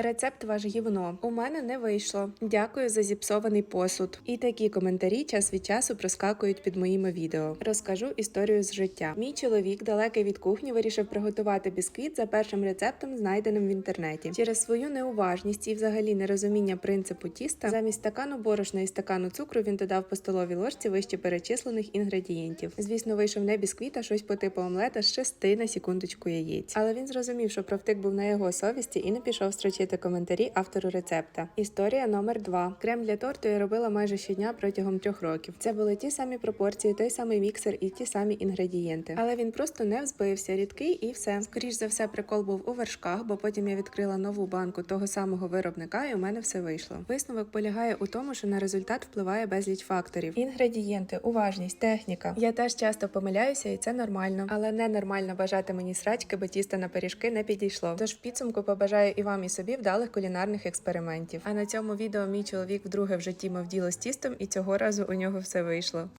Рецепт ваш гівно. У мене не вийшло. Дякую за зіпсований посуд. І такі коментарі час від часу проскакують під моїми відео. Розкажу історію з життя. Мій чоловік, далекий від кухні, вирішив приготувати бісквіт за першим рецептом, знайденим в інтернеті. Через свою неуважність і взагалі нерозуміння принципу тіста, замість стакану борошна і стакану цукру він додав по столовій ложці вище перечислених інгредієнтів. Звісно, вийшов не бісквіт, а щось по типу омлета з шести на секундочку яєць. Але він зрозумів, що провтик був на його совісті і не пішов строчити коментарі автору рецепта. Історія номер два. Крем для торту я робила майже щодня протягом трьох років. Це були ті самі пропорції, той самий міксер і ті самі інгредієнти. Але він просто не взбився, рідкий і все. Скоріш за все, прикол був у вершках, бо потім я відкрила нову банку того самого виробника, і у мене все вийшло. Висновок полягає у тому, що на результат впливає безліч факторів: інгредієнти, уважність, техніка. Я теж часто помиляюся, і це нормально. Але ненормально бажати мені срачки, бо тісто на пиріжки не підійшло. Тож в підсумку побажаю і вам, і собі вдалих кулінарних експериментів. А на цьому відео мій чоловік вдруге в житті мав діло з тістом, і цього разу у нього все вийшло.